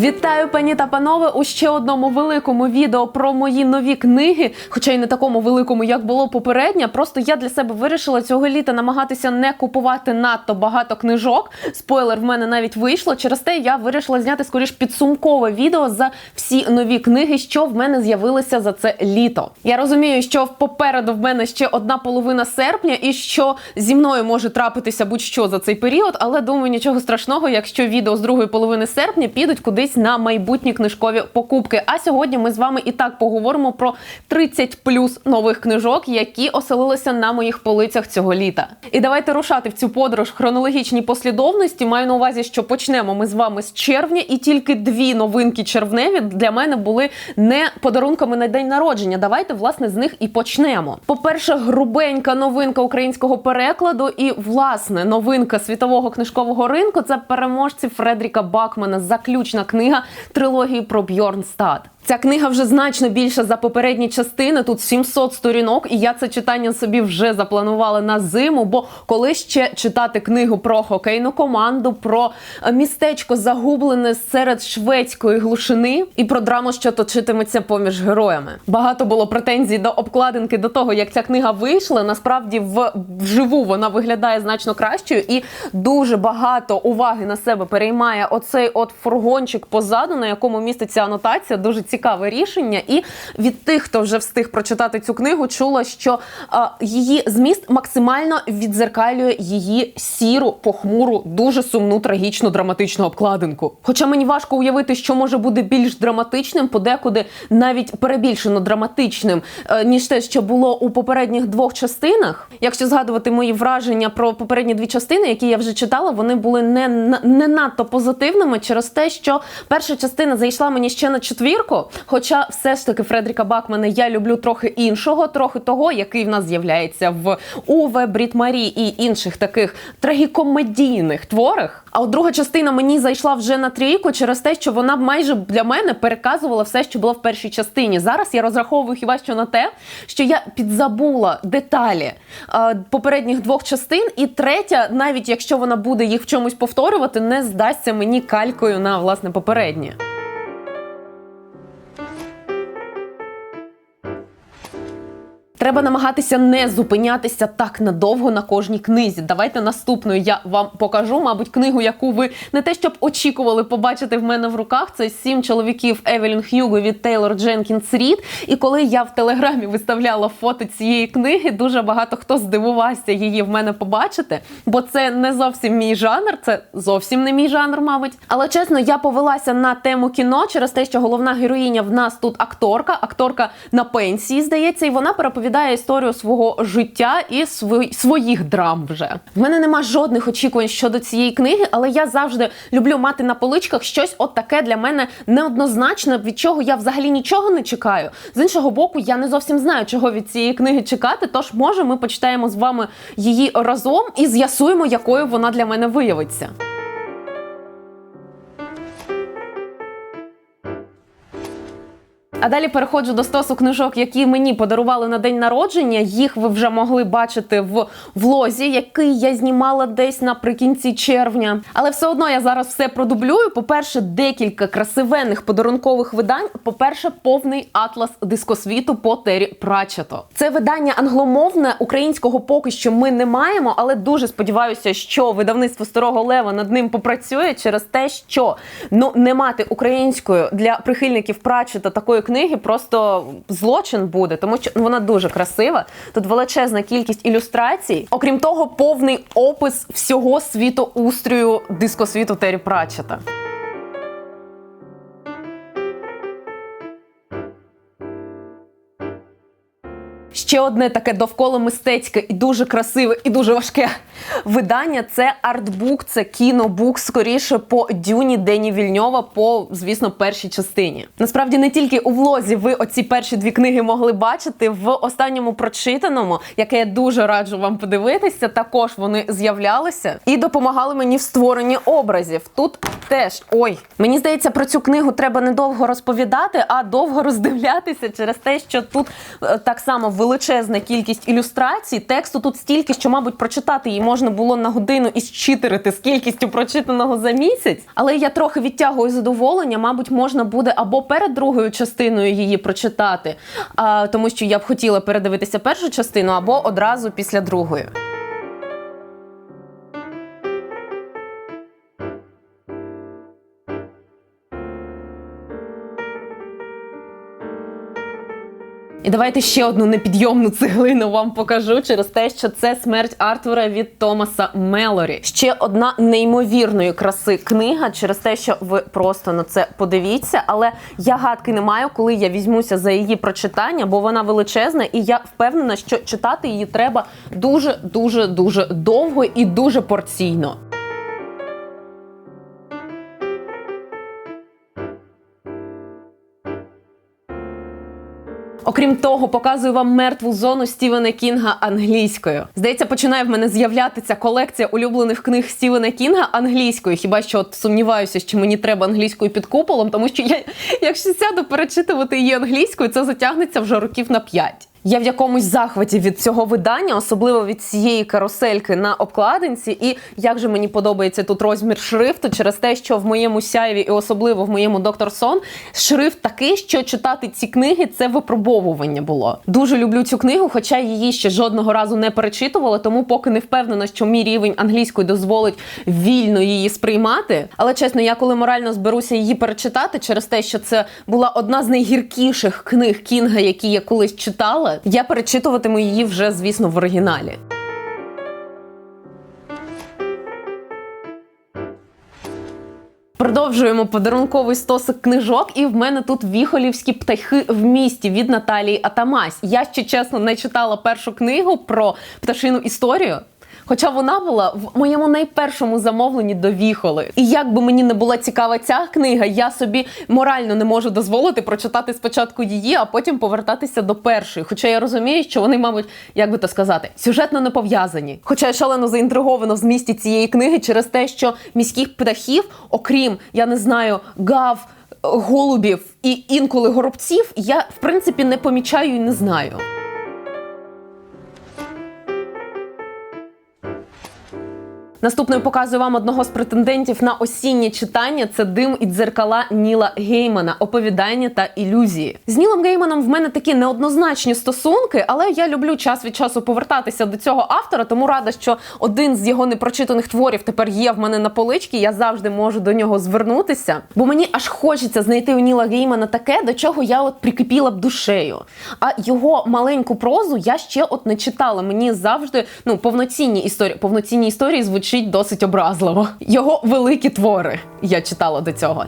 Вітаю, пані та панове, у ще одному великому відео про мої нові книги, хоча й не такому великому, як було попереднє. Просто я для себе вирішила цього літа намагатися не купувати надто багато книжок. Спойлер в мене навіть вийшло. Через те я вирішила зняти скоріш підсумкове відео за всі нові книги, що в мене з'явилися за це літо. Я розумію, що попереду в мене ще одна половина серпня, і що зі мною може трапитися будь-що за цей період, але думаю, нічого страшного, якщо відео з другої половини серпня підуть кудись на майбутні книжкові покупки. А сьогодні ми з вами і так поговоримо про 30 плюс нових книжок, які оселилися на моїх полицях цього літа. І давайте рушати в цю подорож в хронологічній послідовності. Маю на увазі, що почнемо ми з вами з червня, і тільки дві новинки червневі для мене були не подарунками на день народження. Давайте власне з них і почнемо. По-перше, грубенька новинка українського перекладу, і власне новинка світового книжкового ринку це переможці Фредріка Бакмана. Заключна книга трилогії про Бьорнстад. Ця книга вже значно більша за попередні частини. Тут 700 сторінок, і я це читання собі вже запланувала на зиму. Бо коли ще читати книгу про хокейну команду, про е, містечко загублене серед шведської глушини, і про драму, що точитиметься поміж героями. Багато було претензій до обкладинки до того, як ця книга вийшла. Насправді, вживу вона виглядає значно кращою, і дуже багато уваги на себе переймає оцей от фургончик позаду, на якому міститься анотація. Дуже цікаве рішення. І від тих, хто вже встиг прочитати цю книгу, чула, що а, її зміст максимально відзеркалює її сіру, похмуру, дуже сумну, трагічну, драматичну обкладинку. Хоча мені важко уявити, що може бути більш драматичним, подекуди навіть перебільшено драматичним, е, ніж те, що було у попередніх двох частинах. Якщо згадувати мої враження про попередні дві частини, які я вже читала, вони були не, не надто позитивними через те, що перша частина зайшла мені ще на четвірку. Хоча все ж таки Фредріка Бакмана я люблю трохи іншого, трохи того, який в нас з'являється в Уве, Бріт Марі і інших таких трагікомедійних творах. А от друга частина мені зайшла вже на трійку через те, що вона майже для мене переказувала все, що було в першій частині. Зараз я розраховую хіба що на те, що я підзабула деталі е, попередніх двох частин, і третя, навіть якщо вона буде їх в чомусь повторювати, не здасться мені калькою на власне попереднє. Треба намагатися не зупинятися так надовго на кожній книзі. Давайте наступною я вам покажу, мабуть, книгу, яку ви не те, щоб очікували побачити в мене в руках. Це сім чоловіків Евелін Х'юго від Тейлор Дженкінс Рід. І коли я в телеграмі виставляла фото цієї книги, дуже багато хто здивувався її в мене побачити, бо це не зовсім мій жанр, це зовсім не мій жанр, мабуть. Але чесно, я повелася на тему кіно через те, що головна героїня в нас тут акторка, акторка на пенсії, здається, і вона переповідає історію свого життя і свої- своїх драм. Вже в мене нема жодних очікувань щодо цієї книги, але я завжди люблю мати на поличках щось от таке для мене неоднозначне, від чого я взагалі нічого не чекаю. З іншого боку, я не зовсім знаю, чого від цієї книги чекати. Тож, може, ми почитаємо з вами її разом і з'ясуємо, якою вона для мене виявиться. А далі переходжу до стосу книжок, які мені подарували на день народження. Їх ви вже могли бачити в влозі, який я знімала десь наприкінці червня. Але все одно я зараз все продублюю. По-перше, декілька красивенних подарункових видань. По-перше, повний атлас дискосвіту по Тері Пратчето. Це видання англомовне, українського поки що ми не маємо, але дуже сподіваюся, що видавництво Старого Лева над ним попрацює через те, що ну не мати українською для прихильників Пратчета такої книги просто злочин буде, тому що ну, вона дуже красива. Тут величезна кількість ілюстрацій. Окрім того, повний опис всього світоустрою дискосвіту Террі Пратчета. Ще одне таке довкола мистецьке і дуже красиве, і дуже важке видання. Це артбук, це кінобук, скоріше по дюні Дені Вільньова, по звісно, першій частині. Насправді не тільки у влозі ви оці перші дві книги могли бачити в останньому прочитаному, яке я дуже раджу вам подивитися. Також вони з'являлися і допомагали мені в створенні образів. Тут теж ой, мені здається, про цю книгу треба не довго розповідати, а довго роздивлятися через те, що тут е, так само величезна кількість ілюстрацій. Тексту тут стільки, що, мабуть, прочитати її можна було на годину і зчитерити з кількістю прочитаного за місяць. Але я трохи відтягую задоволення. Мабуть, можна буде або перед другою частиною її прочитати, а, тому що я б хотіла передивитися першу частину, або одразу після другої. І давайте ще одну непідйомну цеглину вам покажу через те, що це смерть Артура від Томаса Мелорі. Ще одна неймовірної краси книга, через те, що ви просто на це подивіться. Але я гадки не маю, коли я візьмуся за її прочитання, бо вона величезна, і я впевнена, що читати її треба дуже, дуже, дуже довго і дуже порційно. Окрім того, показую вам мертву зону Стівена Кінга англійською. Здається, починає в мене з'являтися колекція улюблених книг Стівена Кінга англійською. Хіба що от сумніваюся, що мені треба англійською під куполом, тому що я, якщо сяду перечитувати її англійською, це затягнеться вже років на п'ять. Я в якомусь захваті від цього видання, особливо від цієї карусельки на обкладинці. І як же мені подобається тут розмір шрифту через те, що в моєму сяйві, і особливо в моєму доктор Сон, шрифт такий, що читати ці книги це випробовування було. Дуже люблю цю книгу, хоча її ще жодного разу не перечитувала, тому поки не впевнена, що мій рівень англійської дозволить вільно її сприймати. Але чесно, я коли морально зберуся її перечитати, через те, що це була одна з найгіркіших книг Кінга, які я колись читала. Я перечитуватиму її вже, звісно, в оригіналі. Продовжуємо подарунковий стосик книжок, і в мене тут віхолівські птахи в місті від Наталії Атамась. Я ще чесно не читала першу книгу про пташину історію. Хоча вона була в моєму найпершому замовленні до віхоли. І як би мені не була цікава ця книга, я собі морально не можу дозволити прочитати спочатку її, а потім повертатися до першої. Хоча я розумію, що вони, мабуть, як би то сказати, сюжетно не пов'язані. Хоча я шалено заінтриговано в змісті цієї книги через те, що міських птахів, окрім я не знаю, гав. Голубів і інколи горобців я в принципі не помічаю і не знаю. Наступною показую вам одного з претендентів на осіннє читання. Це дим і дзеркала Ніла Геймана, оповідання та ілюзії. З Нілом Гейманом в мене такі неоднозначні стосунки, але я люблю час від часу повертатися до цього автора, тому рада, що один з його непрочитаних творів тепер є в мене на поличці. Я завжди можу до нього звернутися, бо мені аж хочеться знайти у Ніла Геймана таке, до чого я от прикипіла б душею. А його маленьку прозу я ще от не читала. Мені завжди ну повноцінні історії, повноцінні історії звучать звучить досить образливо. Його великі твори я читала до цього.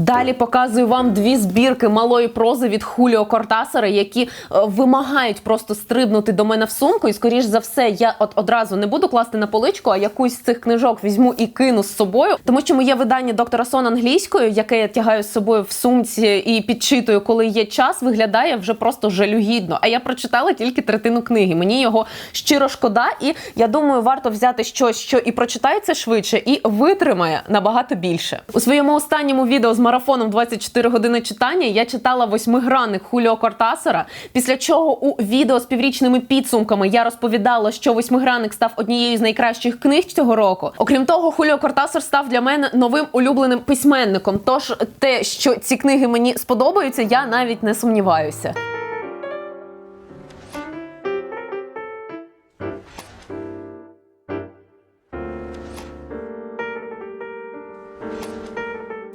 Далі показую вам дві збірки малої прози від Хуліо Кортасара, які е, вимагають просто стрибнути до мене в сумку. І скоріш за все, я от одразу не буду класти на поличку, а якусь з цих книжок візьму і кину з собою. Тому що моє видання доктора Сон англійською, яке я тягаю з собою в сумці і підчитую, коли є час, виглядає вже просто жалюгідно. А я прочитала тільки третину книги. Мені його щиро шкода, і я думаю, варто взяти щось, що і прочитається швидше, і витримає набагато більше. У своєму останньому відео з марафоном 24 години читання я читала восьмигранник Хуліо Кортасера, Після чого у відео з піврічними підсумками я розповідала, що восьмигранник став однією з найкращих книг цього року. Окрім того, Хуліо Кортасер став для мене новим улюбленим письменником. Тож те, що ці книги мені сподобаються, я навіть не сумніваюся.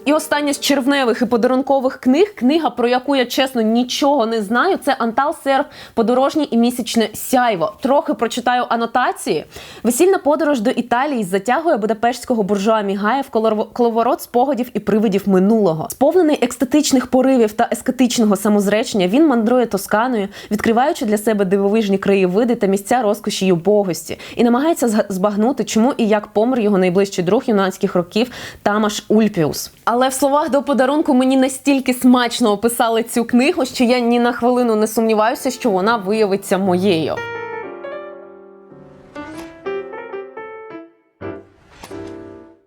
І остання з червневих і подарункових книг, книга, про яку я чесно нічого не знаю, це Антал Серф Подорожній і місячне сяйво. Трохи прочитаю анотації. Весільна подорож до Італії затягує будапештського буржуа Мігая в коловорот спогадів і привидів минулого. Сповнений екстатичних поривів та ескетичного самозречення, він мандрує Тосканою, відкриваючи для себе дивовижні краєвиди та місця розкоші й убогості, і намагається збагнути, чому і як помер його найближчий друг юнацьких років Тамаш Ульпіус. Але в словах до подарунку мені настільки смачно описали цю книгу, що я ні на хвилину не сумніваюся, що вона виявиться моєю.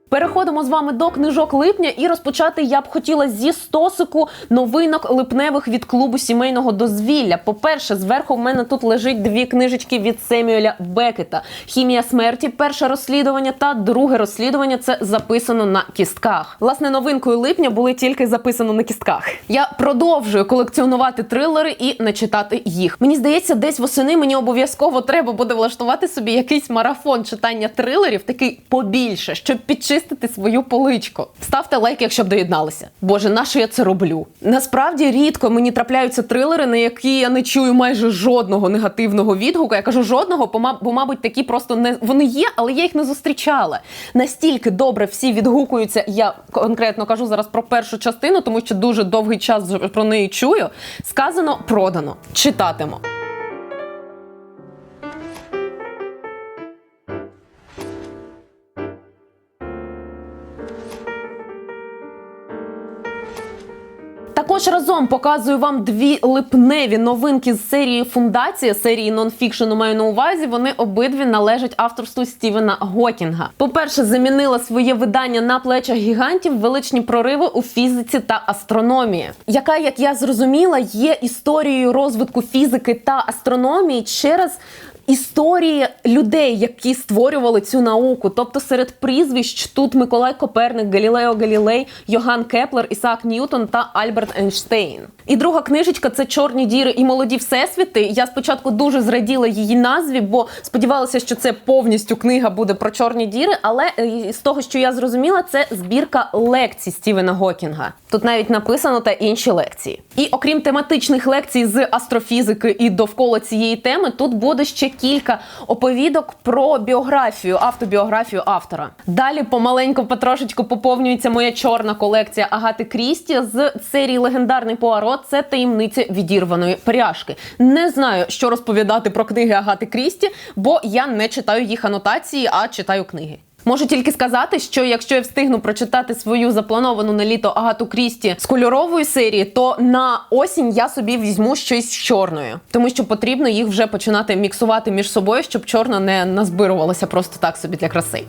Переходимо з вами до книжок липня і розпочати я б хотіла зі стосику новинок липневих від клубу сімейного дозвілля. По-перше, зверху в мене тут лежить дві книжечки від Семюеля Бекета: Хімія смерті, перше розслідування та друге розслідування. Це записано на кістках. Власне, новинкою липня були тільки записано на кістках. Я продовжую колекціонувати трилери і не читати їх. Мені здається, десь восени мені обов'язково треба буде влаштувати собі якийсь марафон читання трилерів, такий побільше, щоб підчистити свою поличку. Ставте лайк, якщо б доєдналися. Боже, на що я це роблю? Насправді рідко мені трапляються трилери, на які я не чую майже жодного негативного відгуку. Я кажу жодного, бо, мабуть, такі просто не вони є, але я їх не зустрічала. Настільки добре всі відгукуються. Я конкретно кажу зараз про першу частину, тому що дуже довгий час про неї чую. Сказано продано. Читатиму. Також разом показую вам дві липневі новинки з серії Фундація, серії нонфікшену маю на увазі. Вони обидві належать авторству Стівена Гокінга. По-перше, замінила своє видання на плечах гігантів величні прориви у фізиці та астрономії, яка, як я зрозуміла, є історією розвитку фізики та астрономії через історії людей, які створювали цю науку. Тобто серед прізвищ тут Миколай Коперник, Галілео Галілей, Йоган Кеплер, Ісаак Ньютон та Альберт Ейнштейн. І друга книжечка це Чорні діри і молоді всесвіти. Я спочатку дуже зраділа її назві, бо сподівалася, що це повністю книга буде про чорні діри. Але е, з того, що я зрозуміла, це збірка лекцій Стівена Гокінга. Тут навіть написано та інші лекції. І окрім тематичних лекцій з астрофізики і довкола цієї теми, тут буде ще кілька оповідок про біографію, автобіографію автора. Далі помаленьку потрошечку поповнюється моя чорна колекція Агати Крісті з серії Легендарний Пуаро. Це таємниця відірваної пряжки. Не знаю, що розповідати про книги Агати Крісті, бо я не читаю їх анотації, а читаю книги. Можу тільки сказати, що якщо я встигну прочитати свою заплановану на літо Агату Крісті з кольорової серії, то на осінь я собі візьму щось з чорною, тому що потрібно їх вже починати міксувати між собою, щоб чорна не назбирувалася просто так собі для краси.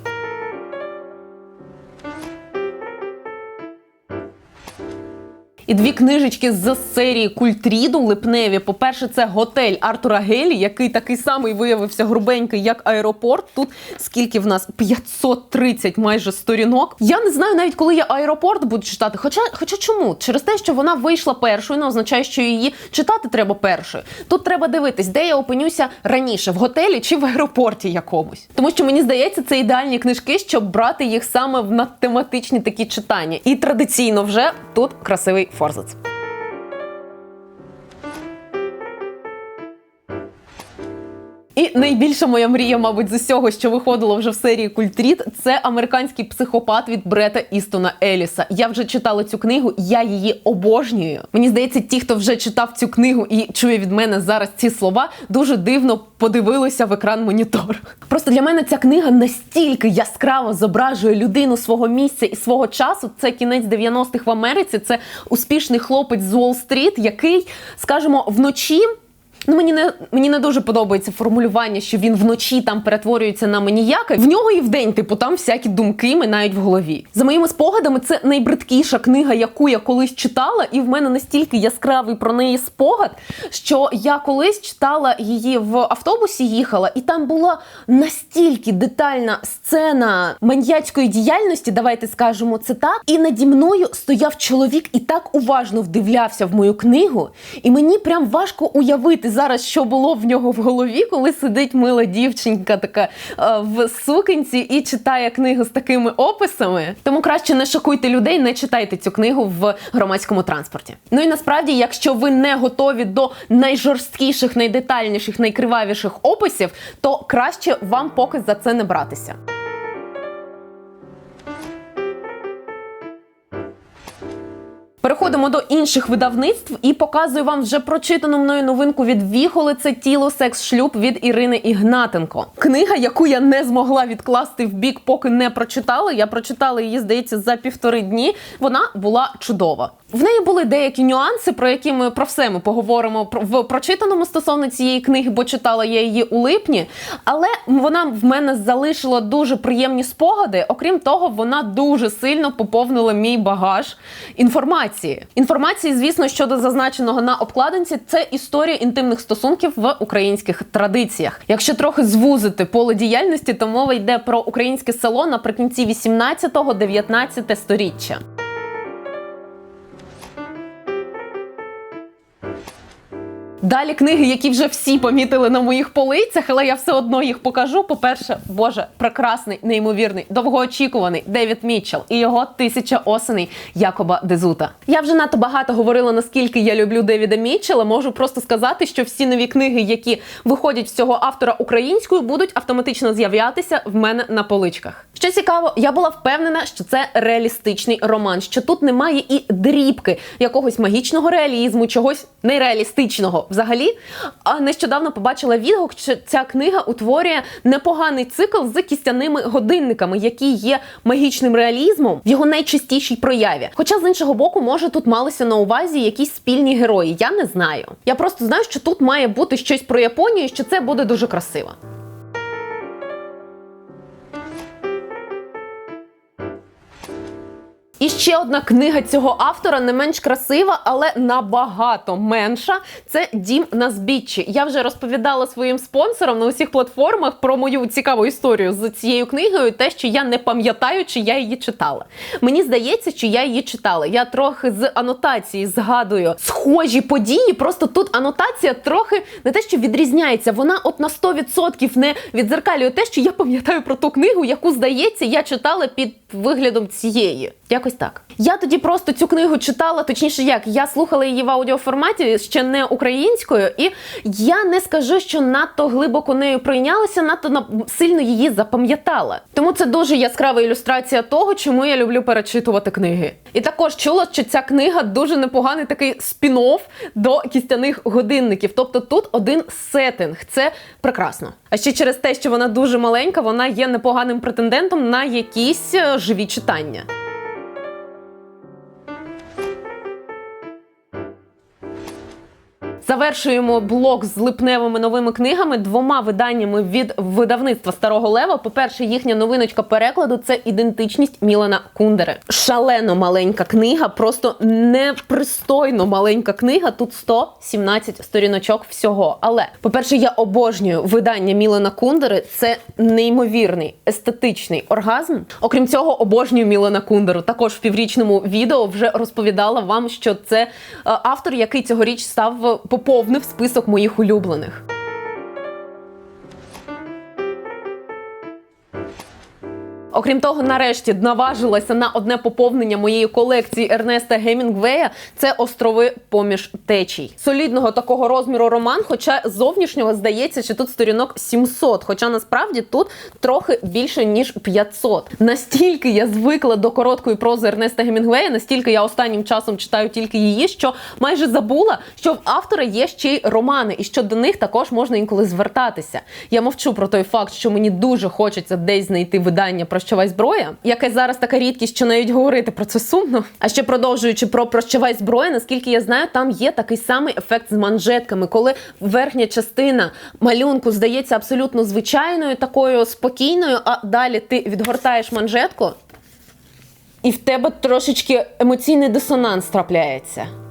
І дві книжечки з серії Культріду липневі. По-перше, це готель Артура Гелі, який такий самий виявився грубенький, як аеропорт. Тут скільки в нас 530 майже сторінок. Я не знаю навіть, коли я аеропорт буду читати. Хоча, хоча чому? Через те, що вона вийшла першою, не означає, що її читати треба першою. Тут треба дивитись, де я опинюся раніше в готелі чи в аеропорті якомусь. Тому що мені здається, це ідеальні книжки, щоб брати їх саме в надтематичні такі читання. І традиційно вже тут красивий форзац. І найбільша моя мрія, мабуть, з усього, що виходило вже в серії Культріт, це американський психопат від Брета Істона Еліса. Я вже читала цю книгу, я її обожнюю. Мені здається, ті, хто вже читав цю книгу і чує від мене зараз ці слова, дуже дивно подивилися в екран монітор. Просто для мене ця книга настільки яскраво зображує людину свого місця і свого часу. Це кінець 90-х в Америці. Це успішний хлопець з Уолл-стріт, який, скажімо, вночі. Ну, мені не мені не дуже подобається формулювання, що він вночі там перетворюється на маніяка. В нього і вдень, типу, там всякі думки минають в голові. За моїми спогадами, це найбридкіша книга, яку я колись читала, і в мене настільки яскравий про неї спогад, що я колись читала її в автобусі, їхала, і там була настільки детальна сцена маньячської діяльності, давайте скажемо це так. І наді мною стояв чоловік і так уважно вдивлявся в мою книгу, і мені прям важко уявити зараз, що було в нього в голові, коли сидить мила дівчинка така е, в сукенці і читає книгу з такими описами. Тому краще не шокуйте людей, не читайте цю книгу в громадському транспорті. Ну і насправді, якщо ви не готові до найжорсткіших, найдетальніших, найкривавіших описів, то краще вам поки за це не братися. Переходимо до інших видавництв і показую вам вже прочитану мною новинку від Віхоли. Це тіло, секс, шлюб від Ірини Ігнатенко. Книга, яку я не змогла відкласти в бік, поки не прочитала. Я прочитала її, здається, за півтори дні. Вона була чудова. В неї були деякі нюанси, про які ми про все ми поговоримо в прочитаному стосовно цієї книги, бо читала я її у липні. Але вона в мене залишила дуже приємні спогади. Окрім того, вона дуже сильно поповнила мій багаж інформації. Інформації, звісно, щодо зазначеного на обкладинці, це історія інтимних стосунків в українських традиціях. Якщо трохи звузити поле діяльності, то мова йде про українське село наприкінці 18-19 сторіччя. Далі книги, які вже всі помітили на моїх полицях, але я все одно їх покажу. По-перше, Боже, прекрасний, неймовірний, довгоочікуваний Девід Мітчелл і його тисяча осеней Якоба Дезута. Я вже надто багато говорила, наскільки я люблю Девіда Мітчелла. Можу просто сказати, що всі нові книги, які виходять з цього автора українською, будуть автоматично з'являтися в мене на поличках. Що цікаво, я була впевнена, що це реалістичний роман, що тут немає і дрібки якогось магічного реалізму, чогось нереалістичного взагалі. А нещодавно побачила відгук, що ця книга утворює непоганий цикл з кістяними годинниками, які є магічним реалізмом в його найчистішій прояві. Хоча з іншого боку, може тут малися на увазі якісь спільні герої. Я не знаю. Я просто знаю, що тут має бути щось про Японію, що це буде дуже красиво. І ще одна книга цього автора не менш красива, але набагато менша. Це Дім на збіччі. Я вже розповідала своїм спонсорам на усіх платформах про мою цікаву історію з цією книгою. Те, що я не пам'ятаю, чи я її читала. Мені здається, що я її читала. Я трохи з анотації згадую схожі події. Просто тут анотація трохи не те, що відрізняється. Вона от на 100% не відзеркалює те, що я пам'ятаю про ту книгу, яку здається, я читала під виглядом цієї. Якось так. Я тоді просто цю книгу читала, точніше, як я слухала її в аудіоформаті ще не українською, і я не скажу, що надто глибоко нею пройнялася, надто на- сильно її запам'ятала. Тому це дуже яскрава ілюстрація того, чому я люблю перечитувати книги. І також чула, що ця книга дуже непоганий такий спін-офф до кістяних годинників. Тобто тут один сеттинг. Це прекрасно. А ще через те, що вона дуже маленька, вона є непоганим претендентом на якісь е, живі читання. Завершуємо блок з липневими новими книгами двома виданнями від видавництва Старого Лева. По-перше, їхня новиночка перекладу це ідентичність Мілана Кундери. Шалено маленька книга, просто непристойно маленька книга. Тут 117 сторіночок всього. Але, по-перше, я обожнюю видання Мілана Кундери. Це неймовірний естетичний оргазм. Окрім цього, обожнюю Мілана Кундеру. Також в піврічному відео вже розповідала вам, що це е, автор, який цьогоріч став е, поповнив список моїх улюблених. Окрім того, нарешті наважилася на одне поповнення моєї колекції Ернеста Гемінгвея. Це острови поміж течій. Солідного такого розміру роман, хоча зовнішнього здається, що тут сторінок 700, хоча насправді тут трохи більше ніж 500. Настільки я звикла до короткої прози Ернеста Гемінгвея, настільки я останнім часом читаю тільки її, що майже забула, що в автора є ще й романи, і що до них також можна інколи звертатися. Я мовчу про той факт, що мені дуже хочеться десь знайти видання Прощавай зброя, яке зараз така рідкість, що навіть говорити про це сумно. А ще продовжуючи про Прощавай зброя, наскільки я знаю, там є такий самий ефект з манжетками, коли верхня частина малюнку здається абсолютно звичайною, такою спокійною, а далі ти відгортаєш манжетку. І в тебе трошечки емоційний дисонанс трапляється.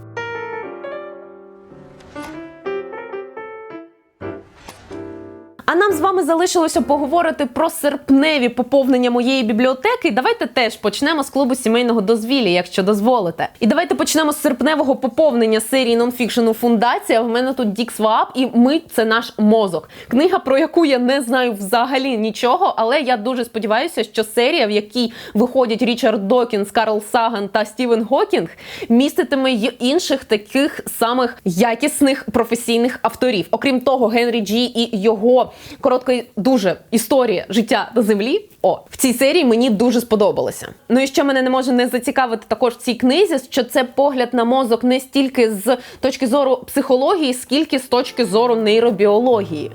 А нам з вами залишилося поговорити про серпневі поповнення моєї бібліотеки. Давайте теж почнемо з клубу сімейного дозвілля, якщо дозволите. І давайте почнемо з серпневого поповнення серії нонфікшену Фундація. В мене тут Дік Свап, і ми це наш мозок. Книга, про яку я не знаю взагалі нічого, але я дуже сподіваюся, що серія, в якій виходять Річард Докінс, Карл Саган та Стівен Гокінг, міститиме й інших таких самих якісних професійних авторів. Окрім того, Генрі Джі і його короткої дуже історія життя на землі. О, в цій серії мені дуже сподобалося. Ну і що мене не може не зацікавити також в цій книзі, що це погляд на мозок не стільки з точки зору психології, скільки з точки зору нейробіології.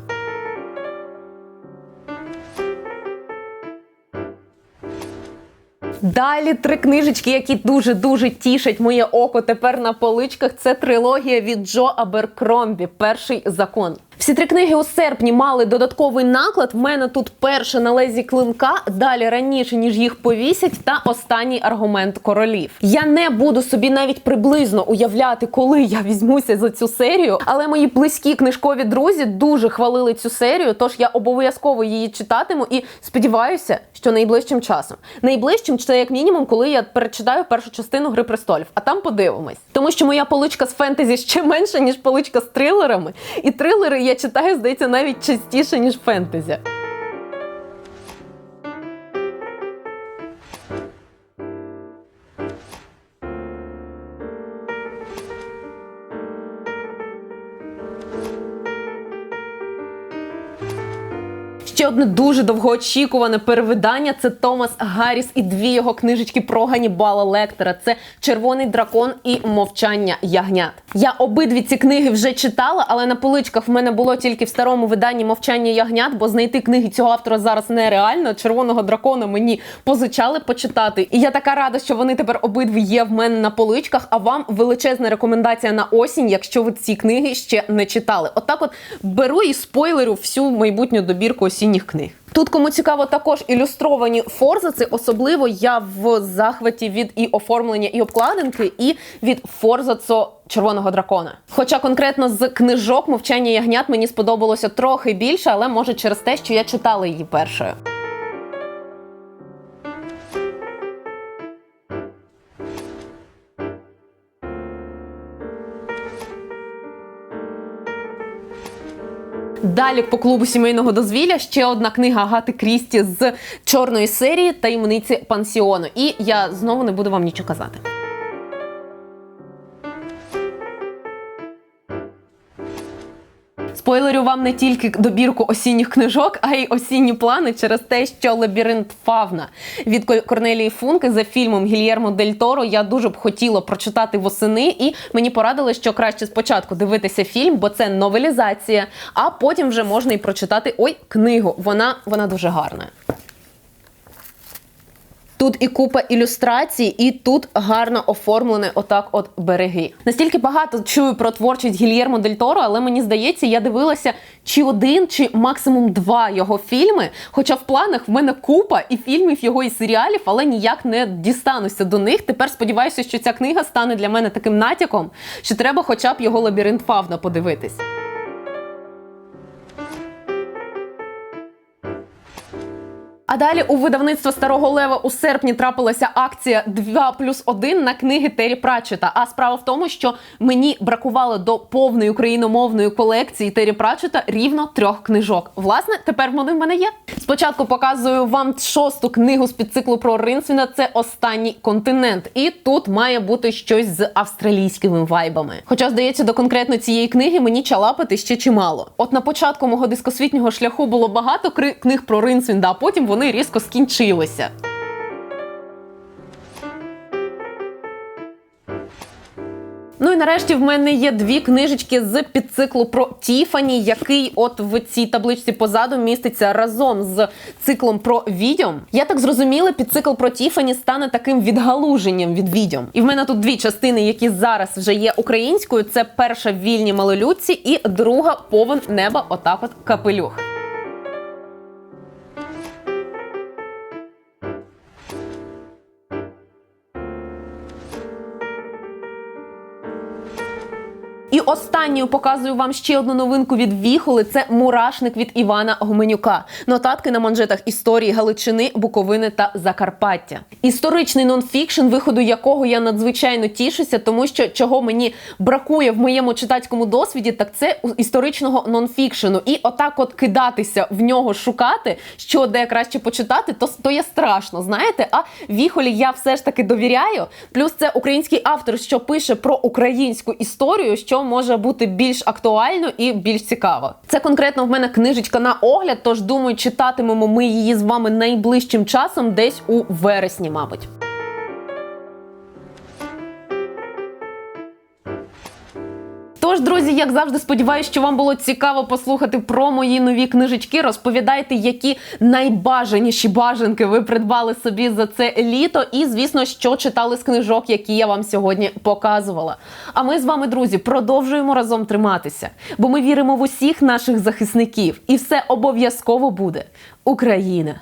Далі три книжечки, які дуже дуже тішать моє око тепер на поличках. Це трилогія від Джо Аберкромбі. Перший закон. Всі три книги у серпні мали додатковий наклад. В мене тут перше на лезі клинка, далі раніше ніж їх повісять, та останній аргумент королів. Я не буду собі навіть приблизно уявляти, коли я візьмуся за цю серію, але мої близькі книжкові друзі дуже хвалили цю серію. Тож я обов'язково її читатиму і сподіваюся, що найближчим часом. Найближчим це як мінімум, коли я перечитаю першу частину Гри престолів, а там подивимось. Тому що моя поличка з фентезі ще менша, ніж поличка з трилерами. І трилери я читаю, здається, навіть частіше, ніж фентезі. Ще одне дуже довгоочікуване перевидання це Томас Гарріс і дві його книжечки про Ганібала Лектора. Це Червоний дракон і Мовчання ягнят. Я обидві ці книги вже читала, але на поличках в мене було тільки в старому виданні Мовчання ягнят, бо знайти книги цього автора зараз нереально. Червоного дракона мені позичали почитати. І я така рада, що вони тепер обидві є в мене на поличках. А вам величезна рекомендація на осінь, якщо ви ці книги ще не читали. Отак, от беру і спойлерю всю майбутню добірку осінніх книг. Тут, кому цікаво, також ілюстровані форзаци. Особливо я в захваті від і оформлення, і обкладинки, і від форзацо червоного дракона. Хоча конкретно з книжок мовчання ягнят мені сподобалося трохи більше, але може через те, що я читала її першою. Далі по клубу сімейного дозвілля ще одна книга Агати Крісті з чорної серії таємниці пансіону. І я знову не буду вам нічого казати. Спойлерю вам не тільки добірку осінніх книжок, а й осінні плани через те, що лабіринт Фавна від Кор- Корнелії Функи за фільмом Гільєрмо Дель Торо я дуже б хотіла прочитати восени, і мені порадили, що краще спочатку дивитися фільм, бо це новелізація, а потім вже можна і прочитати ой книгу. Вона, вона дуже гарна. Тут і купа ілюстрацій, і тут гарно оформлене отак от береги. Настільки багато чую про творчість Гільєрмо Дель Торо, але мені здається, я дивилася чи один, чи максимум два його фільми. Хоча в планах в мене купа і фільмів його, і серіалів, але ніяк не дістануся до них. Тепер сподіваюся, що ця книга стане для мене таким натяком, що треба хоча б його лабіринт Фавна подивитись. А далі у видавництва Старого Лева у серпні трапилася акція 2 плюс 1 на книги Террі Пратчета. А справа в тому, що мені бракувало до повної україномовної колекції Террі Пратчета рівно трьох книжок. Власне, тепер вони в мене є. Спочатку показую вам шосту книгу з підциклу про Ринсвіна. Це останній континент. І тут має бути щось з австралійськими вайбами. Хоча, здається, до конкретно цієї книги мені чалапати ще чимало. От на початку мого дискосвітнього шляху було багато кри- книг про Ринсвінда, а потім вони різко скінчилися. Ну і нарешті в мене є дві книжечки з підциклу про Тіфані, який от в цій табличці позаду міститься разом з циклом про відьом. Я так зрозуміла, підцикл про Тіфані стане таким відгалуженням від відьом. І в мене тут дві частини, які зараз вже є українською. Це перша вільні малолюдці і друга повен неба. Отак, от капелюх. І останньою показую вам ще одну новинку від Віхоли. Це мурашник від Івана Гуменюка. Нотатки на манжетах історії Галичини, Буковини та Закарпаття. Історичний нонфікшн, виходу якого я надзвичайно тішуся, тому що чого мені бракує в моєму читацькому досвіді, так це історичного нонфікшену. І отак, от кидатися в нього, шукати, що де краще почитати, то, то є страшно. Знаєте, а Віхолі я все ж таки довіряю. Плюс це український автор, що пише про українську історію, що може бути більш актуально і більш цікаво. Це конкретно в мене книжечка на огляд. Тож думаю, читатимемо ми її з вами найближчим часом, десь у вересні, мабуть. Тож, друзі, як завжди, сподіваюся, що вам було цікаво послухати про мої нові книжечки. Розповідайте, які найбажаніші бажанки ви придбали собі за це літо, і звісно, що читали з книжок, які я вам сьогодні показувала. А ми з вами, друзі, продовжуємо разом триматися, бо ми віримо в усіх наших захисників, і все обов'язково буде Україна.